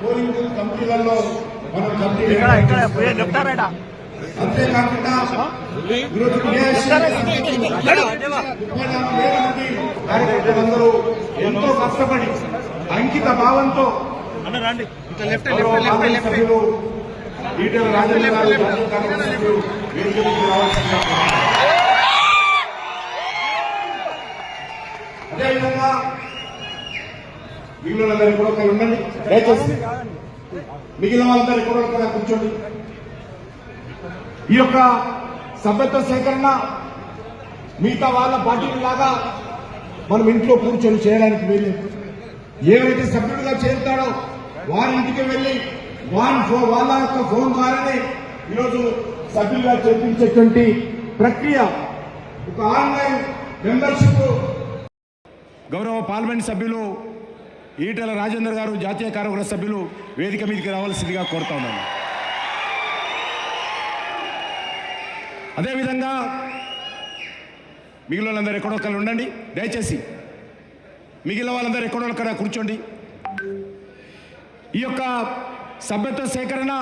Polling కమిటీలలో మనం committee ఎక్కడ ఎక్కడ చెప్తారా అంతేకాకుండా ఈరోజు కార్యకర్తలందరూ ఎంతో కష్టపడి అంకిత భావంతో సభ్యులు రాజేంద్ర గారు రావాల్సిందిగా అదేవిధంగా మిగిలిన వాళ్ళందరూ కూడా ఉండండి. దయచేసి మిగిలిన వాళ్ళందరూ కూడా కూర్చోండి. ఈ యొక్క సభ్యత్వ సేకరణ మిగతా వాళ్ళ పార్టీలు లాగా మనం ఇంట్లో కూర్చొని చేయడానికి వీల్లేదు. ఏవైతే సభ్యుడిగా చేరుతాడో వారి ఇంటికి వెళ్ళి వారి ఫో వాళ్ళ యొక్క ఫోన్ ద్వారానే ఈరోజు సభ్యులుగా చేర్పించేటువంటి ప్రక్రియ. ఒక ఆన్లైన్ మెంబర్షిప్. గౌరవ పార్లమెంట్ సభ్యులు ఈటల రాజేందర్ గారు జాతీయ కార్యవర్గ సభ్యులు వేదిక మీదకి రావాల్సిందిగా కోరుతా ఉన్నాను. అదేవిధంగా మిగిలిన వాళ్ళందరూ ఎక్కడొక్కరు ఉండండి. దయచేసి మిగిలిన వాళ్ళందరూ ఎక్కడొక్కడ కూర్చోండి. ఈ యొక్క సభ్యత్వ సేకరణ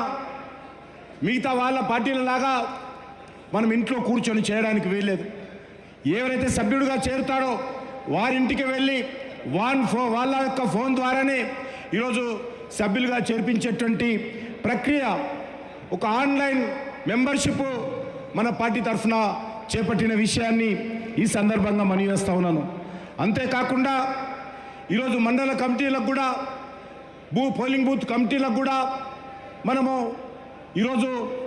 మిగతా వాళ్ళ పార్టీలలాగా మనం ఇంట్లో కూర్చొని చేయడానికి వీల్లేదు. ఎవరైతే సభ్యుడిగా చేరుతాడో వారింటికి వెళ్ళి వాన్ ఫో వాళ్ళ యొక్క ఫోన్ ద్వారానే ఈరోజు సభ్యులుగా చేర్పించేటువంటి ప్రక్రియ ఒక ఆన్లైన్ మెంబర్షిప్ మన పార్టీ తరఫున చేపట్టిన విషయాన్ని ఈ సందర్భంగా మనవేస్తా ఉన్నాను. అంతేకాకుండా ఈరోజు మండల కమిటీలకు కూడా భూ పోలింగ్ బూత్ కమిటీలకు కూడా మనము ఈరోజు